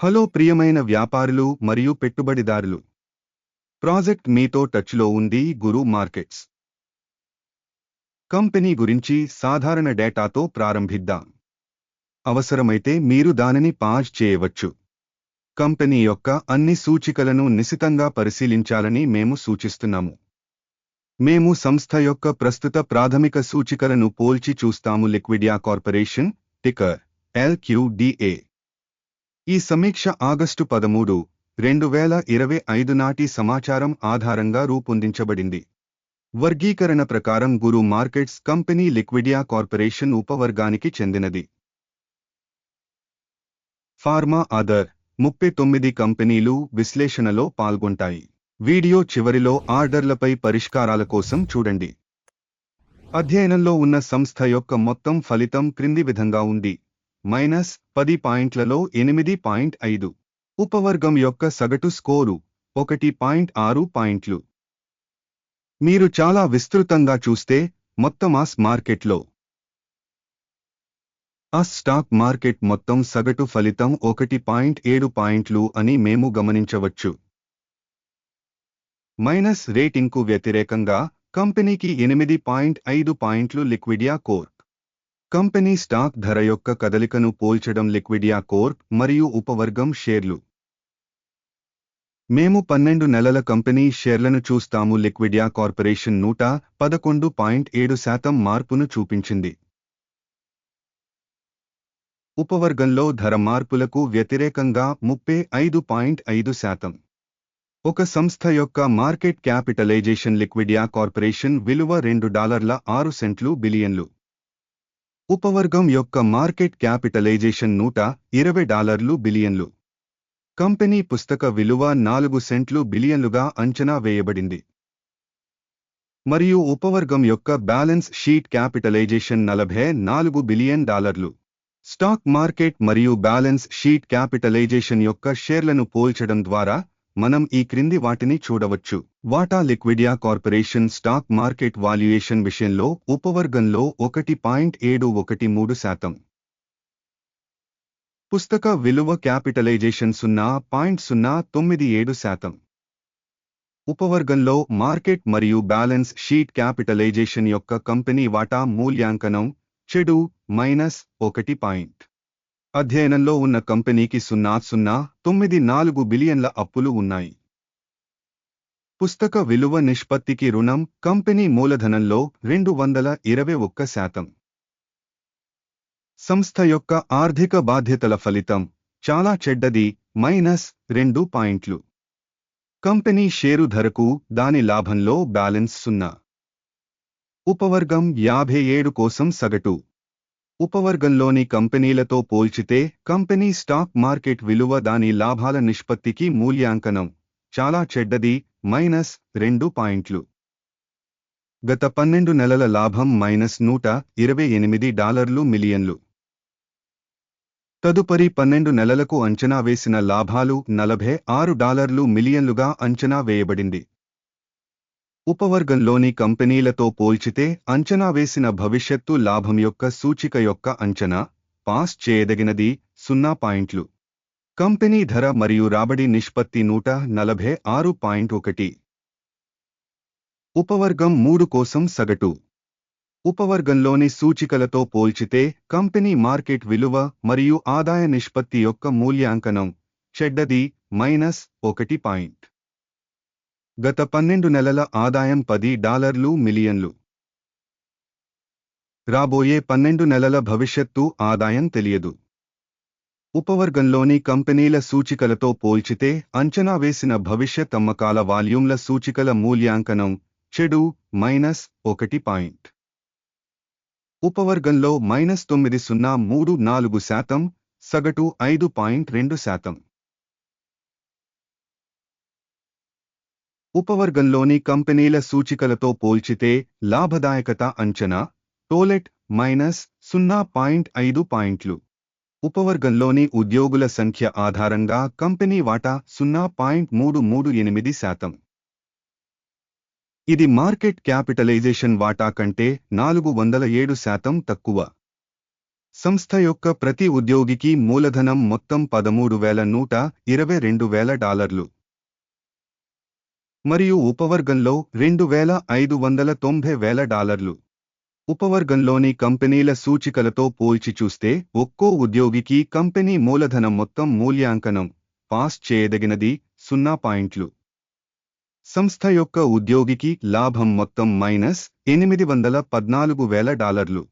Hello ప్రియమైన వ్యాపారులు మరియు పెట్టుబడిదారులు. ప్రాజెక్ట్ మీతో టచ్లో ఉంది గురు మార్కెట్స్. కంపెనీ గురించి సాధారణ డేటాతో ప్రారంభిద్దాం. అవసరమైతే మీరు దానిని పాజ్ చేయవచ్చు. కంపెనీ యొక్క అన్ని సూచికలను నిశితంగా పరిశీలించాలని మేము సూచిస్తున్నాము. మేము సంస్థ యొక్క ప్రస్తుత ప్రాథమిక సూచికలను పోల్చి చూస్తాము. Liquidia corporation ticker LQDA. ఈ సమీక్ష ఆగస్టు పదమూడు రెండు వేల ఇరవై ఐదు నాటి సమాచారం ఆధారంగా రూపొందించబడింది. వర్గీకరణ ప్రకారం Guru Markets company Liquidia corporation ఉపవర్గానికి చెందినది. ఫార్మా అదర్ ముప్పై తొమ్మిది కంపెనీలు విశ్లేషణలో పాల్గొంటాయి. వీడియో చివరిలో ఆర్డర్లపై పరిష్కారాల కోసం చూడండి. అధ్యయనంలో ఉన్న సంస్థ యొక్క మొత్తం ఫలితం క్రింది విధంగా ఉంది. మైనస్ పది పాయింట్లలో ఎనిమిది పాయింట్ ఐదు. ఉపవర్గం యొక్క సగటు స్కోరు ఒకటి పాయింట్ ఆరు పాయింట్లు. మీరు చాలా విస్తృతంగా చూస్తే మొత్తం ఆస్ మార్కెట్లో. ఆ స్టాక్ మార్కెట్ మొత్తం సగటు ఫలితం ఒకటి పాయింట్ ఏడు పాయింట్లు అని మేము గమనించవచ్చు. మైనస్ రేటింగ్కు వ్యతిరేకంగా కంపెనీకి ఎనిమిది పాయింట్ ఐదు పాయింట్లు లిక్విడియా కోర్. కంపెనీ స్టాక్ ధర యొక్క కదలికను పోల్చడం లిక్విడియా కోర్ప్ మరియు ఉపవర్గం షేర్లు. మేము పన్నెండు నెలల కంపెనీ షేర్లను చూస్తాము. లిక్విడియా కార్పొరేషన్ నూట పదకొండు పాయింట్ ఏడు శాతం మార్పును చూపించింది. ఉపవర్గంలో ధర మార్పులకు వ్యతిరేకంగా ముప్పై ఐదు పాయింట్ ఐదు శాతం. ఒక సంస్థ యొక్క మార్కెట్ క్యాపిటలైజేషన్ లిక్విడియా కార్పొరేషన్ విలువ రెండు డాలర్ల ఆరు సెంట్లు బిలియన్లు. ఉపవర్గం యొక్క మార్కెట్ క్యాపిటలైజేషన్ నూట ఇరవై డాలర్లు బిలియన్లు. కంపెనీ పుస్తక విలువ నాలుగు సెంట్లు బిలియన్లుగా అంచనా వేయబడింది. మరియు ఉపవర్గం యొక్క బ్యాలెన్స్ షీట్ క్యాపిటలైజేషన్ నలభై నాలుగు బిలియన్ డాలర్లు. స్టాక్ మార్కెట్ మరియు బ్యాలెన్స్ షీట్ క్యాపిటలైజేషన్ యొక్క షేర్లను పోల్చడం ద్వారా మనం ఈ క్రింది వాటిని చూడవచ్చు. వాటా Liquidia corporation stock market valuation విషయంలో ఉపవర్గంలో ఒకటి పాయింట్ ఏడు ఒకటి మూడు శాతం. పుస్తక విలువ క్యాపిటలైజేషన్ సున్నా పాయింట్ సున్నా తొమ్మిది ఏడు శాతం. ఉపవర్గంలో మార్కెట్ మరియు బ్యాలెన్స్ షీట్ క్యాపిటలైజేషన్ యొక్క కంపెనీ వాటా మూల్యాంకనం చెడు మైనస్ ఒకటి పాయింట్. అధ్యయనంలో ఉన్న కంపెనీకి సున్నా సున్నా తొమ్మిది నాలుగు బిలియన్ల అప్పులు ఉన్నాయి. పుస్తక విలువ నిష్పత్తికి రుణం కంపెనీ మూలధనంలో రెండు వందల ఇరవై ఒక్క శాతం. సంస్థ యొక్క ఆర్థిక బాధ్యతల ఫలితం చాలా చెడ్డది మైనస్ రెండు పాయింట్లు. కంపెనీ షేరు ధరకు దాని లాభంలో బ్యాలెన్స్ సున్నా. ఉపవర్గం యాభై ఏడు కోసం సగటు. ఉపవర్గంలోని కంపెనీలతో పోల్చితే కంపెనీ స్టాక్ మార్కెట్ విలువ దాని లాభాల నిష్పత్తికి మూల్యాంకనం చాలా చెడ్డది మైనస్ రెండు పాయింట్లు. గత పన్నెండు నెలల లాభం మైనస్ నూట ఇరవై ఎనిమిది డాలర్లు మిలియన్లు. తదుపరి పన్నెండు నెలలకు అంచనా వేసిన లాభాలు నలభై ఆరు డాలర్లు మిలియన్లుగా అంచనా వేయబడింది. ఉపవర్గంలోని కంపెనీలతో పోల్చితే అంచనా వేసిన భవిష్యత్తు లాభం యొక్క సూచిక యొక్క అంచనా పాస్ చేయదగినది సున్నా పాయింట్లు. కంపెనీ ధర మరియు రాబడి నిష్పత్తి నూట నలభై ఆరు పాయింట్ ఒకటి. ఉపవర్గం మూడు కోసం సగటు. ఉపవర్గంలోని సూచికలతో పోల్చితే కంపెనీ మార్కెట్ విలువ మరియు ఆదాయ నిష్పత్తి యొక్క మూల్యాంకనం చెడ్డది మైనస్ ఒకటి పాయింట్. గత పన్నెండు నెలల ఆదాయం పది డాలర్లు మిలియన్లు. రాబోయే పన్నెండు నెలల భవిష్యత్తు ఆదాయం తెలియదు. ఉపవర్గంలోని కంపెనీల సూచికలతో పోల్చితే అంచనా వేసిన భవిష్యత్ అమ్మకాల వాల్యూమ్ల సూచికల మూల్యాంకనం చెడు మైనస్ ఒకటి పాయింట్. ఉపవర్గంలో మైనస్ తొమ్మిది సున్నా మూడు నాలుగు శాతం సగటు ఐదు పాయింట్ రెండు శాతం. ఉపవర్గంలోని కంపెనీల సూచికలతో పోల్చితే లాభదాయకత అంచనా టోలెట్ మైనస్ సున్నా పాయింట్ ఐదు పాయింట్లు. ఉపవర్గంలోని ఉద్యోగుల సంఖ్య ఆధారంగా కంపెనీ వాటా సున్నా పాయింట్ మూడు మూడు ఎనిమిది శాతం. ఇది మార్కెట్ క్యాపిటలైజేషన్ వాటా కంటే నాలుగు వందల ఏడు శాతం తక్కువ. సంస్థ యొక్క ప్రతి ఉద్యోగికి మూలధనం మొత్తం పదమూడు వేల నూట ఇరవై రెండు వేల డాలర్లు. మరియు ఉపవర్గంలో రెండు వేల ఐదు వందల తొంభై వేల డాలర్లు. ఉపవర్గంలోని కంపెనీల సూచికలతో పోల్చి చూస్తే ఒక్కో ఉద్యోగికి కంపెనీ మూలధనం మొత్తం మూల్యాంకనం పాస్ చేయదగినది సున్నా పాయింట్లు. సంస్థ యొక్క ఉద్యోగికి లాభం మొత్తం మైనస్ ఎనిమిది వందల పద్నాలుగు వేల డాలర్లు.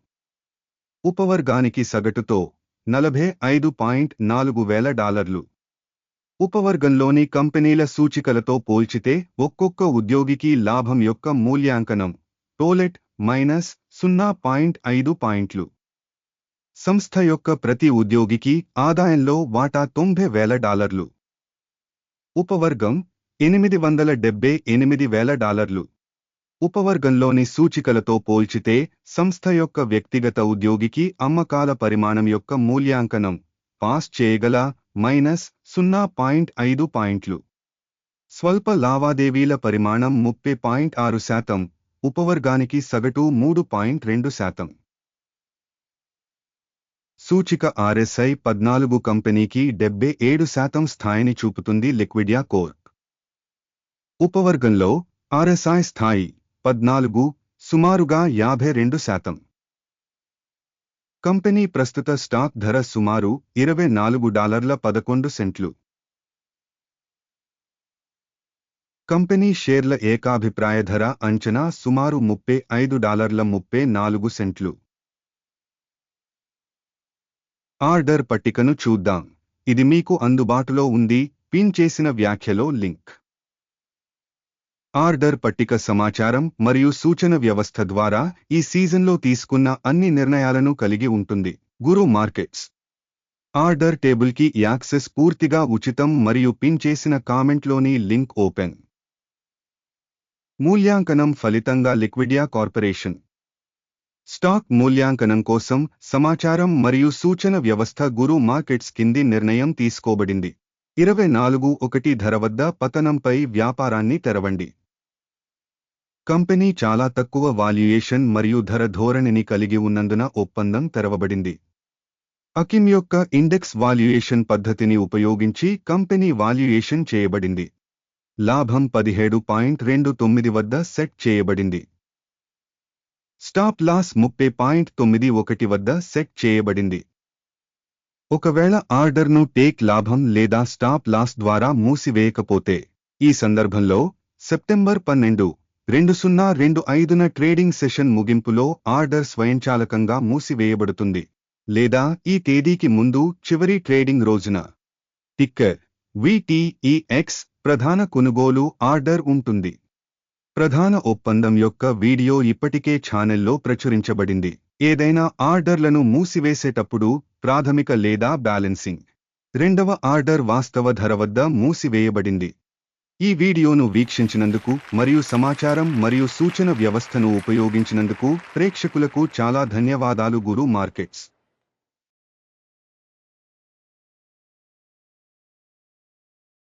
ఉపవర్గానికి సగటుతో నలభై ఐదు పాయింట్ నాలుగు వేల డాలర్లు. ఉపవర్గంలోని కంపెనీల సూచికలతో పోల్చితే ఒక్కొక్క ఉద్యోగికి లాభం యొక్క మూల్యాంకనం టోలెట్ మైనస్ సున్నా పాయింట్ ఐదు పాయింట్లు. సంస్థ యొక్క ప్రతి ఉద్యోగికి ఆదాయంలో వాటా తొంభై వేల డాలర్లు. ఉపవర్గం ఎనిమిది వందల డెబ్బై ఎనిమిది వేల డాలర్లు. ఉపవర్గంలోని సూచికలతో పోల్చితే సంస్థ యొక్క వ్యక్తిగత ఉద్యోగికి అమ్మకాల పరిమాణం యొక్క మూల్యాంకనం పాస్ చేయగల మైనస్ సున్నా పాయింట్ ఐదు పాయింట్లు. స్వల్ప లావాదేవీల పరిమాణం ముప్పై పాయింట్ ఆరు శాతం. ఉపవర్గానికి సగటు మూడు పాయింట్ రెండు శాతం. సూచిక ఆర్ఎస్ఐ పద్నాలుగు కంపెనీకి డెబ్బై ఏడు శాతం స్థాయిని చూపుతుంది లిక్విడియా కోర్ప్ ఉపవర్గంలో ఆర్ఎస్ఐ స్థాయి పద్నాలుగు సుమారుగా యాభై రెండు శాతం. కంపెనీ ప్రస్తుత స్టాక్ ధర సుమారు ఇరవై నాలుగు డాలర్ల పదకొండు సెంట్లు. కంపెనీ షేర్ల ఏకాభిప్రాయ ధర అంచనా సుమారు ముప్పై ఐదు డాలర్ల ముప్పై నాలుగు సెంట్లు. ఆర్డర్ పట్టికను చూద్దాం. ఇది మీకు అందుబాటులో ఉంది పిన్ చేసిన వ్యాఖ్యలో లింక్. ఆర్డర్ పట్టిక సమాచారం మరియు సూచన వ్యవస్థ ద్వారా ఈ సీజన్లో తీసుకున్న అన్ని నిర్ణయాలను కలిగి ఉంటుంది. గురు మార్కెట్స్. ఆర్డర్ టేబుల్కి యాక్సెస్ పూర్తిగా ఉచితం మరియు పిన్ చేసిన కామెంట్లోని లింక్ ఓపెన్. మూల్యాంకనం ఫలితంగా లిక్విడియా కార్పొరేషన్. స్టాక్ మూల్యాంకనం కోసం సమాచారం మరియు సూచన వ్యవస్థ గురు మార్కెట్స్ కింది నిర్ణయం తీసుకోబడింది. ఇరవై నాలుగు ఒకటి ధర వద్ద పతనంపై వ్యాపారాన్ని తెరవండి. కంపెనీ చాలా తక్కువ వాల్యుయేషన్ మరియు ధర ధోరణిని కలిగి ఉన్నందున ఒప్పందం తెరవబడింది. అకిమ్ యొక్క ఇండెక్స్ వాల్యుయేషన్ పద్ధతిని ఉపయోగించి కంపెనీ వాల్యుయేషన్ చేయబడింది. లాభం పదిహేడు పాయింట్ రెండు తొమ్మిది వద్ద సెట్ చేయబడింది. స్టాప్ లాస్ ముప్పై పాయింట్ తొమ్మిది ఒకటి వద్ద సెట్ చేయబడింది. ఒకవేళ ఆర్డర్ను టేక్ లాభం లేదా స్టాప్ లాస్ ద్వారా మూసివేయకపోతే ఈ సందర్భంలో సెప్టెంబర్ పన్నెండు రెండు సున్నా రెండు ఐదున ట్రేడింగ్ సెషన్ ముగింపులో ఆర్డర్ స్వయంచాలకంగా మూసివేయబడుతుంది. లేదా ఈ తేదీకి ముందు చివరి ట్రేడింగ్ రోజున. టిక్కర్ విటిఈఎక్స్ ప్రధాన కొనుగోలు ఆర్డర్ ఉంటుంది. ప్రధాన ఒప్పందం యొక్క వీడియో ఇప్పటికే ఛానెల్లో ప్రచురించబడింది. ఏదైనా ఆర్డర్లను మూసివేసేటప్పుడు ప్రాథమిక లేదా బ్యాలెన్సింగ్. రెండవ ఆర్డర్ వాస్తవ ధర వద్ద మూసివేయబడింది. ఈ వీడియోను వీక్షించినందుకు మరియు సమాచారం మరియు సూచన వ్యవస్థను ఉపయోగించినందుకు ప్రేక్షకులకు చాలా ధన్యవాదాలు గురు మార్కెట్స్.